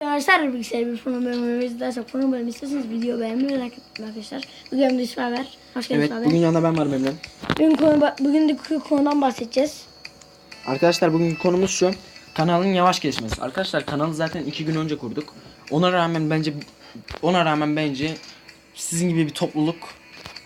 Arkadaşlar bilgisayar bir fonu bölümü izlerse fonu bölümü istiyorsanız video beğenmeyi like atmayı arkadaşlar. Bugün de İsmail ver. Hoş geldin Evet İsmail bugün yanında ben varım Emre. Bugün, konu, bugün de konudan bahsedeceğiz. Arkadaşlar bugünkü konumuz şu. Kanalın yavaş gelişmesi. Arkadaşlar kanalı zaten iki gün önce kurduk. Ona rağmen bence ona rağmen bence sizin gibi bir topluluk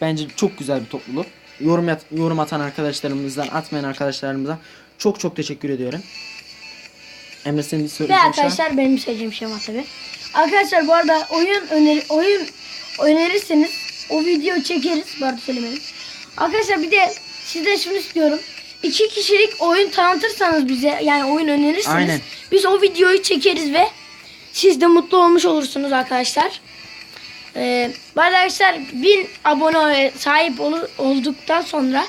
bence çok güzel bir topluluk. Yorum at, yorum atan arkadaşlarımızdan, atmayan arkadaşlarımıza çok çok teşekkür ediyorum. Emre senin bir Ve söyleyeceğin şey var. arkadaşlar benim söyleyeceğim şey var tabi. Arkadaşlar bu arada oyun öneri oyun önerirseniz o video çekeriz. Bu arada söylemedim. Arkadaşlar bir de sizden şunu istiyorum. İki kişilik oyun tanıtırsanız bize yani oyun önerirseniz Aynen. biz o videoyu çekeriz ve siz de mutlu olmuş olursunuz arkadaşlar. Ee, bu arada arkadaşlar 1000 abone sahip olu- olduktan sonra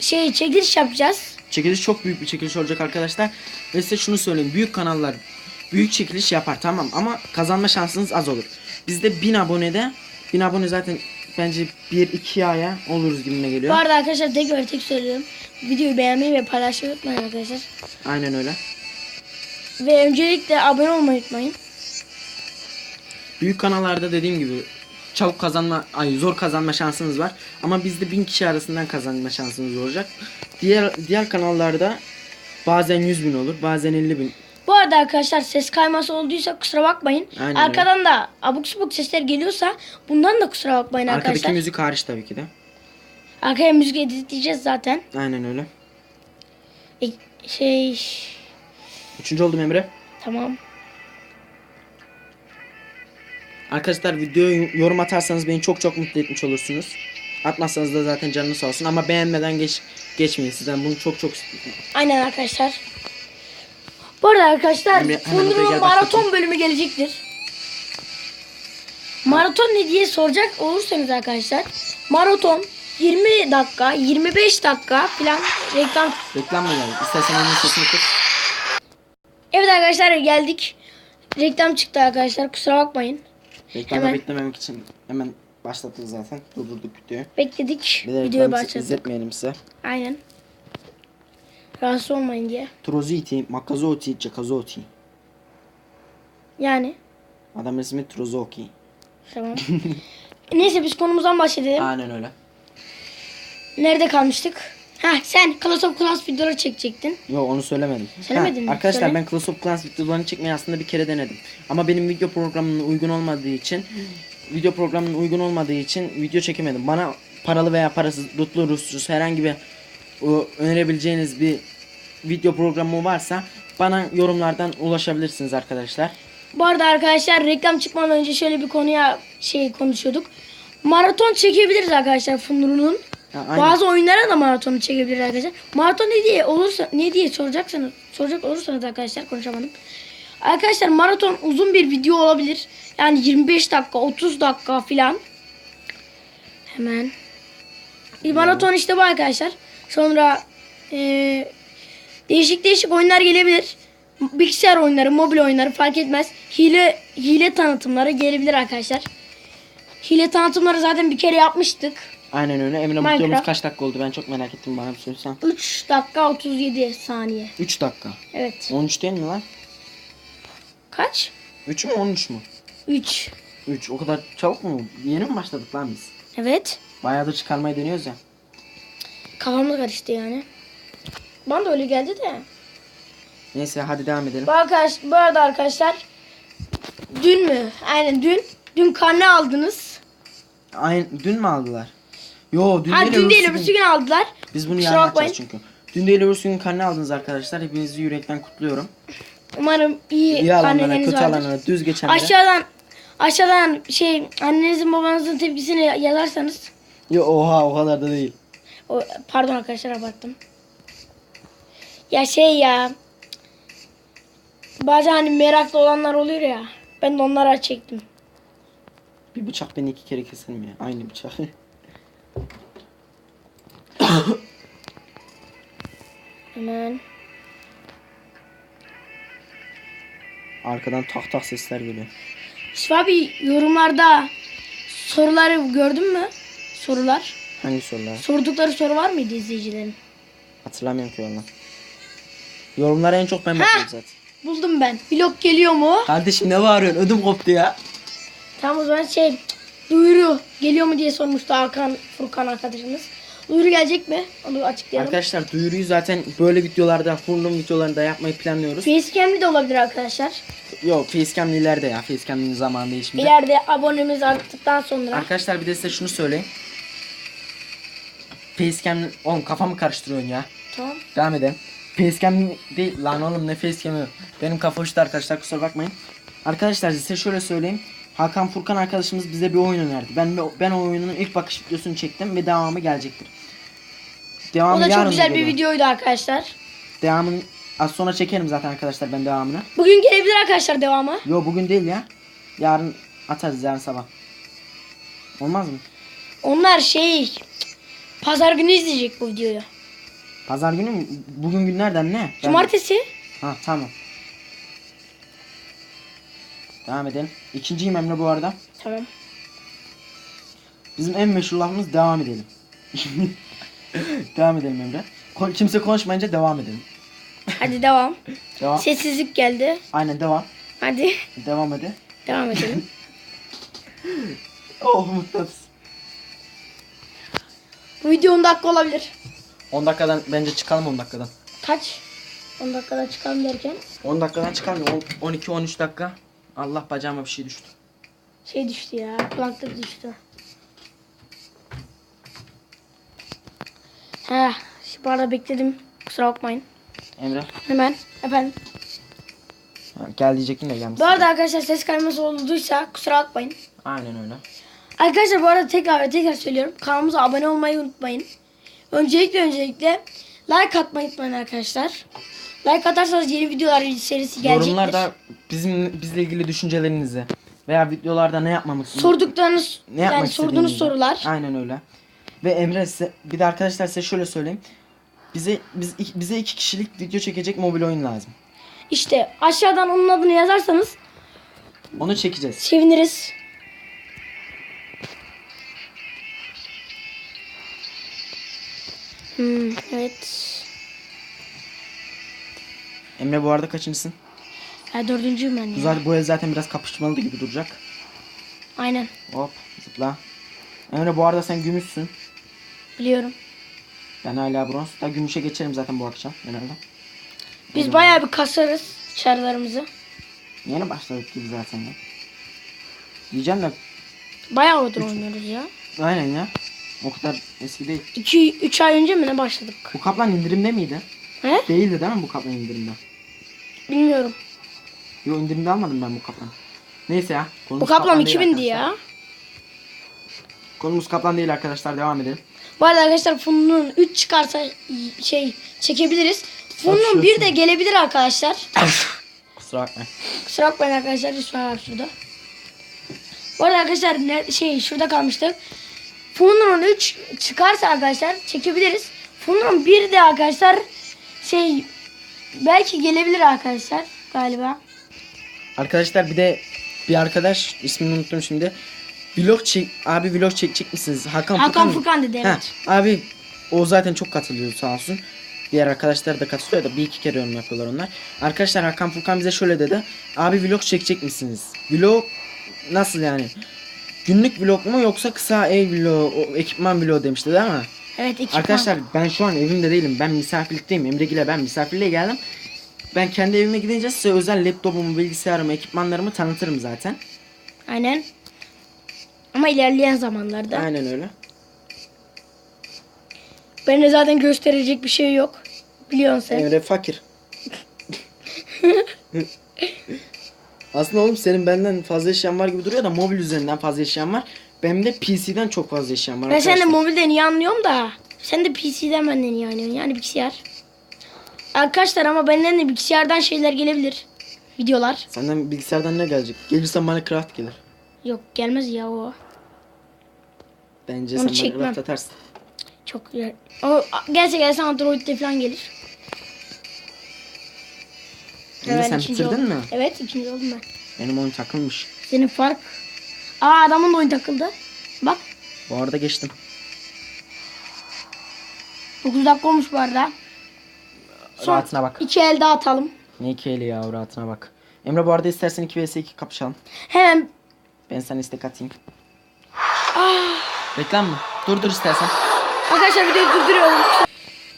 şey çekiliş yapacağız. Çekiliş çok büyük bir çekiliş olacak arkadaşlar. Ve size şunu söyleyeyim. Büyük kanallar büyük çekiliş yapar tamam ama kazanma şansınız az olur. Bizde 1000 abonede 1000 abone zaten bence 1-2 aya oluruz gibime Bu geliyor. arada arkadaşlar tek ve tek söylüyorum. Videoyu beğenmeyi ve paylaşmayı unutmayın arkadaşlar. Aynen öyle. Ve öncelikle abone olmayı unutmayın. Büyük kanallarda dediğim gibi çabuk kazanma, ay zor kazanma şansınız var. Ama bizde 1000 kişi arasından kazanma şansınız olacak. Diğer diğer kanallarda bazen 100 bin olur, bazen 50 bin. Bu arada arkadaşlar ses kayması olduysa kusura bakmayın. Aynen Arkadan da abuk subuk sesler geliyorsa bundan da kusura bakmayın Arkadaki arkadaşlar. müzik hariç tabii ki de. Arkaya müzik editleyeceğiz zaten. Aynen öyle. E, şey Üçüncü oldum Emre. tamam. Arkadaşlar videoya yorum atarsanız beni çok çok mutlu etmiş olursunuz. Atmazsanız da zaten canınız sağ olsun ama beğenmeden geç geçmeyin sizden bunu çok çok Aynen arkadaşlar. Bu arada arkadaşlar hemen gel, maraton başlatayım. bölümü gelecektir. Maraton ne diye soracak olursanız arkadaşlar. Maraton 20 dakika, 25 dakika falan reklam. reklam mı geldi? İstersen onun sesini kıs. Evet arkadaşlar geldik. Reklam çıktı arkadaşlar kusura bakmayın. Reklamda Hemen. beklememek için hemen başlattık zaten. Durdurduk videoyu. Bekledik. Bir de Videoyu başladık. izletmeyelim size. Aynen. Rahatsız olmayın diye. Troziti, Makazoti, Cekazoti. Yani. Adam ismi Trozoki. Tamam. Neyse biz konumuzdan bahsedelim. Aynen öyle. Nerede kalmıştık? Ha sen Clash of Clans videoları çekecektin. Yo onu söylemedim. Söylemedin mi? Arkadaşlar Söyle. ben Clash of Clans videolarını çekmeyi aslında bir kere denedim. Ama benim video programına uygun olmadığı için video programına uygun olmadığı için video çekemedim. Bana paralı veya parasız, rutlu rutsuz herhangi bir o, önerebileceğiniz bir video programı varsa bana yorumlardan ulaşabilirsiniz arkadaşlar. Bu arada arkadaşlar reklam çıkmadan önce şöyle bir konuya şey konuşuyorduk. Maraton çekebiliriz arkadaşlar Funduru'nun. Aynen. Bazı oyunlara da maratonu çekebiliriz arkadaşlar. Maraton ne diye olursa ne diye soracaksanız soracak olursanız arkadaşlar konuşamadım. Arkadaşlar maraton uzun bir video olabilir. Yani 25 dakika, 30 dakika filan. Hemen. Bir maraton işte bu arkadaşlar. Sonra eee, değişik değişik oyunlar gelebilir. Bilgisayar oyunları, mobil oyunları fark etmez. Hile hile tanıtımları gelebilir arkadaşlar. Hile tanıtımları zaten bir kere yapmıştık. Aynen öyle. Emre Minecraft. videomuz kaç dakika oldu ben çok merak ettim bana bir söylesen. 3 dakika 37 saniye. 3 dakika. Evet. 13 değil mi lan? Kaç? 3 mü 13 mü? 3. 3 o kadar çabuk mu? Yeni mi başladık lan biz? Evet. Bayağıdır çıkarmayı deniyoruz ya. Kafamda karıştı yani. Bana da öyle geldi de. Neyse hadi devam edelim. Bu, arkadaş, bu arada arkadaşlar dün mü? Aynen dün. Dün karne aldınız. Aynı dün mü aldılar? Yo dün Ha değil, dün değil öbürsü öbürsü gün. aldılar. Biz bunu Kusura yarın bakmayın. açacağız çünkü. Dün değil öbürsü gün karne aldınız arkadaşlar. Hepinizi yürekten kutluyorum. Umarım iyi, İyi alanlara, karneleriniz kötü vardır. alanlara, düz geçenlere. Aşağıdan aşağıdan şey annenizin babanızın tepkisini yazarsanız Yo oha o kadar da değil. o, pardon arkadaşlar abarttım. Ya şey ya bazen hani meraklı olanlar oluyor ya ben de onlara çektim. Bir bıçak beni iki kere keser mi ya? Aynı bıçak. Hemen. Arkadan tak tak sesler geliyor. Yusuf abi yorumlarda soruları gördün mü? Sorular. Hangi sorular? Sordukları soru var mıydı izleyicilerin? Hatırlamıyorum ki valla. Yorumlara en çok ben bakıyorum zaten. buldum ben. Vlog geliyor mu? Kardeşim ne bağırıyorsun? Ödüm koptu ya. Tamam o zaman şey duyuru geliyor mu diye sormuştu Hakan Furkan arkadaşımız. Duyuru gelecek mi? Onu açıklayalım. Arkadaşlar duyuruyu zaten böyle videolarda, fırlım videolarında yapmayı planlıyoruz. Facecam'li de olabilir arkadaşlar. Yok facecam'li ileride ya. Facecam'li zaman değil şimdi. İleride abonemiz arttıktan sonra. Arkadaşlar bir de size şunu söyleyeyim. Facecam oğlum kafamı karıştırıyorsun ya. Tamam. Devam edelim. Facecam değil lan oğlum ne facecam'ı. Benim kafa uçtu arkadaşlar kusura bakmayın. Arkadaşlar size şöyle söyleyeyim. Hakan Furkan arkadaşımız bize bir oyun önerdi. Ben ben o oyunun ilk bakış videosunu çektim ve devamı gelecektir. Devamı O da çok güzel bir geliyor. videoydu arkadaşlar. Devamını az sonra çekerim zaten arkadaşlar ben devamını. Bugün gelebilir arkadaşlar devamı. Yo bugün değil ya. Yarın atarız yarın sabah. Olmaz mı? Onlar şey pazar günü izleyecek bu videoyu. Pazar günü mü? Bugün günlerden ne? Ben- Cumartesi. Ha tamam. Devam edelim. İkinciyim Emre bu arada. Tamam. Bizim en meşhur lafımız devam edelim. devam edelim Emre. Ko- kimse konuşmayınca devam edelim. Hadi devam. Devam. Sessizlik geldi. Aynen devam. Hadi Devam hadi. devam edelim. Oh mutluyuz. bu video 10 dakika olabilir. 10 dakikadan bence çıkalım 10 dakikadan. Kaç? 10 dakikada çıkalım derken 10 dakikadan çıkalım. 12-13 dakika. Allah bacağıma bir şey düştü. şey düştü ya. Kulaklık düştü. He, şu arada bekledim. Kusura bakmayın. Emre. Hemen efendim. Ha, gel diyecektim de gelmiş. Bu arada arkadaşlar ses kayması olduysa kusura bakmayın. Aynen öyle. Arkadaşlar bu arada tekrar ve tekrar söylüyorum. Kanalımıza abone olmayı unutmayın. Öncelikle öncelikle like atmayı unutmayın arkadaşlar. Like atarsanız yeni videolar serisi gelecektir. Yorumlarda bizim bizle ilgili düşüncelerinizi veya videolarda ne yapmamı Sorduklarınız ne yapmak yani sorduğunuz sorular. Aynen öyle. Ve Emre size bir de arkadaşlar size şöyle söyleyeyim. Bize biz bize iki kişilik video çekecek mobil oyun lazım. İşte aşağıdan onun adını yazarsanız Onu çekeceğiz. seviniriz. Hmm, evet. Emre bu arada kaçıncısın? Ya dördüncüyüm ben ya. zaten, bu el zaten biraz kapışmalı gibi duracak. Aynen. Hop zıpla. Emre bu arada sen gümüşsün. Biliyorum. Ben hala bronz. Da gümüşe geçerim zaten bu akşam genelde. Biz bayağı bir kasarız çarlarımızı. Yeni başladık gibi zaten ya. Diyeceğim de Bayağı odur oynuyoruz ya. aynen ya. O kadar eski değil. 2 3 ay önce mi ne başladık? Bu kaplan indirimde miydi? He? Değildi değil mi bu kaplan indirimde? Bilmiyorum. Yo indirimde almadım ben bu kaplanı. Neyse ya. Bu kaplan değil 2000'di arkadaşlar. ya. Konumuz kaplan değil arkadaşlar devam edelim. Bu arada arkadaşlar Fun'un 3 çıkarsa şey çekebiliriz. Fun'un 1 de gelebilir arkadaşlar. Kusura bakma. Kusura bakmayın arkadaşlar lütfen var şurada. Bu arada arkadaşlar ne, şey şurada kalmıştık. Fun'un 3 çıkarsa arkadaşlar çekebiliriz. Fun'un 1 de arkadaşlar şey belki gelebilir arkadaşlar galiba. Arkadaşlar bir de bir arkadaş ismini unuttum şimdi. Vlog çek abi vlog çekecek misiniz? Hakan, Hakan Furkan dedi evet. abi o zaten çok katılıyor sağ olsun. Diğer arkadaşlar da katılıyor da bir iki kere yorum yapıyorlar onlar. Arkadaşlar Hakan Furkan bize şöyle dedi. Abi vlog çekecek misiniz? Vlog nasıl yani? Günlük vlog mu yoksa kısa ev vlog, ekipman vlog demişti değil mi? Evet ekipman. Arkadaşlar ben şu an evimde değilim. Ben misafirlikteyim. Emre ben misafirliğe geldim. Ben kendi evime gidince size özel laptopumu, bilgisayarımı, ekipmanlarımı tanıtırım zaten. Aynen. Ama ilerleyen zamanlarda. Aynen öyle. Benim de zaten gösterecek bir şey yok. Biliyorsun sen. Emre fakir. Aslında oğlum senin benden fazla eşyan var gibi duruyor da mobil üzerinden fazla eşyan var. Benim de PC'den çok fazla eşyan var Ben arkadaşlar. mobilden iyi anlıyorum da. Sen de PC'den benden iyi anlıyorsun. Yani bilgisayar. Arkadaşlar ama benden de bilgisayardan şeyler gelebilir. Videolar. Senden bilgisayardan ne gelecek? Gelirse Minecraft gelir. Yok gelmez ya o. Bence Onu sen çekmem. Minecraft atarsın. Çok güzel. O gelse gelse Android'de falan gelir. Emre Ben sen ikinci bitirdin oldum. mi? Evet ikinci oldum ben. Benim oyun takılmış. Senin fark. Aa adamın da oyun takıldı. Bak Bu arada geçtim. 9 dakika olmuş bu arada. Son Rahatına bak. iki el daha atalım. Ne keyli ya rahatına bak. Emre bu arada istersen 2 vs 2 kapışalım. Hemen Ben sana istek atayım. Reklam mı? Dur dur istersen. arkadaşlar videoyu durduruyorum.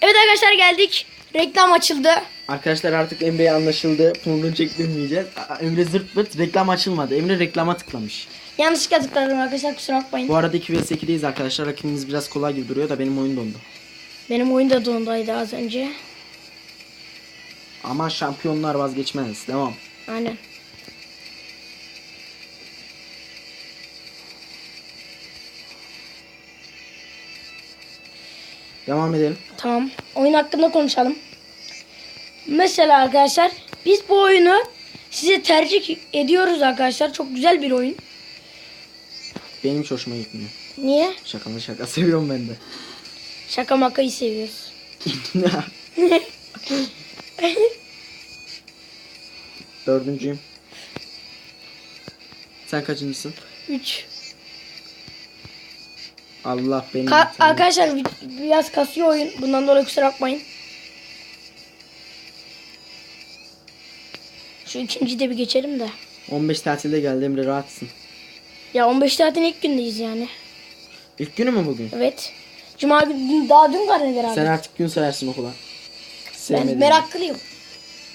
Evet arkadaşlar geldik. Reklam açıldı. Arkadaşlar artık Emre'ye anlaşıldı. Bunu çektirmeyeceğiz. Emre zırt pırt reklam açılmadı. Emre reklama tıklamış. Yanlışlıkla tıkladım arkadaşlar kusura bakmayın. Bu arada 2 vs 2'deyiz arkadaşlar. Rakibimiz biraz kolay gibi duruyor da benim oyun dondu. Benim oyun da dondaydı az önce. Ama şampiyonlar vazgeçmez. Devam. Aynen. Devam edelim. Tamam. Oyun hakkında konuşalım. Mesela arkadaşlar biz bu oyunu size tercih ediyoruz arkadaşlar. Çok güzel bir oyun. Benim hiç hoşuma gitmiyor. Niye? Şakalı şaka seviyorum ben de. Şaka makayı seviyoruz. Dördüncüyüm. Sen kaçıncısın? 3. Allah benim. Ka- arkadaşlar bi- biraz kasıyor oyun. Bundan dolayı kusura bakmayın. Şu ikinciyi de bir geçelim de. 15 tatilde geldi Emre rahatsın. Ya 15 saatin ilk gündeyiz yani. İlk günü mü bugün? Evet. Cuma günü daha dün karneler abi. Sen artık gün sayarsın okula. ben Sevmediğin. meraklıyım.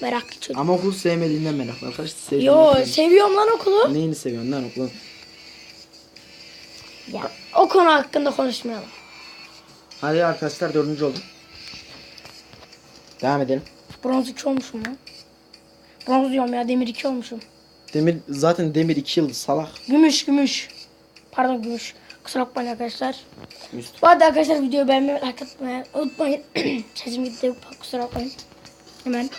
Meraklı çocuk. Ama okul sevmediğinden meraklı. Arkadaşlar sevdiğin Yo okul- seviyorum lan okulu. Neyini seviyorsun lan okulun? Ya o konu hakkında konuşmayalım. Hadi arkadaşlar dördüncü oldum. Devam edelim. Bronz 3 olmuşum lan. Bronz diyorum ya demir 2 olmuşum. Demir zaten Demir 2 yıldız salak. Gümüş gümüş. Pardon gümüş. Kusura bakmayın arkadaşlar. Üst. Bu arada arkadaşlar videoyu beğenmeyi like atmayı unutmayın. Sesim gitti kusura bakmayın. Hemen.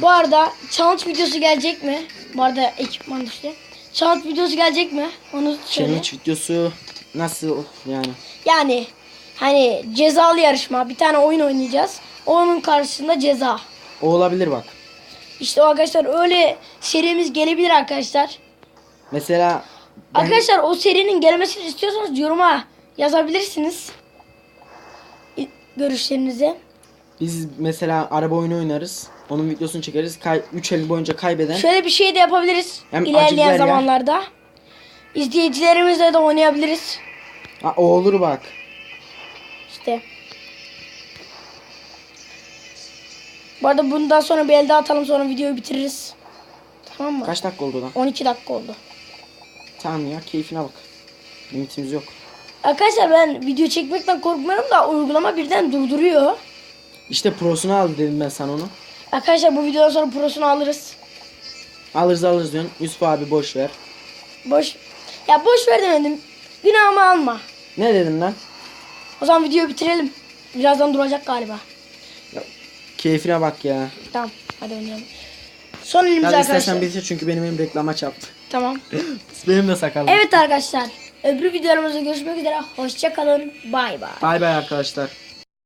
Bu arada challenge videosu gelecek mi? Bu arada ekipman işte. Challenge videosu gelecek mi? Onu söyle. Challenge videosu nasıl yani? Yani hani cezalı yarışma. Bir tane oyun oynayacağız. Onun karşısında ceza. O olabilir bak. İşte o arkadaşlar öyle serimiz gelebilir arkadaşlar. Mesela ben- Arkadaşlar o serinin gelmesini istiyorsanız yoruma yazabilirsiniz. Görüşlerinizi. biz mesela araba oyunu oynarız. Onun videosunu çekeriz. 3 el boyunca kaybeden Şöyle bir şey de yapabiliriz Hem ilerleyen biber ya. zamanlarda. İzleyicilerimizle de oynayabiliriz. Ha, o olur bak. İşte. Bu arada bundan sonra bir el daha atalım sonra videoyu bitiririz. Tamam mı? Kaç dakika oldu lan? 12 dakika oldu. Tamam ya keyfine bak. Limitimiz yok. Arkadaşlar ben video çekmekten korkmuyorum da uygulama birden durduruyor. İşte prosunu al dedim ben sana onu. Arkadaşlar bu videodan sonra prosunu alırız. Alırız alırız diyorsun. Yusuf abi boş ver. Boş. Ya boş ver demedim. Günahımı alma. Ne dedin lan? O zaman videoyu bitirelim. Birazdan duracak galiba. Keyfine bak ya. Tamam. Hadi oynayalım. Son elimiz Hadi arkadaşlar. istersen bitir çünkü benim elim reklama çarptı. Tamam. benim de sakalım. Evet arkadaşlar. Öbür videolarımızda görüşmek üzere. Hoşça kalın. Bay bay. Bay bay arkadaşlar.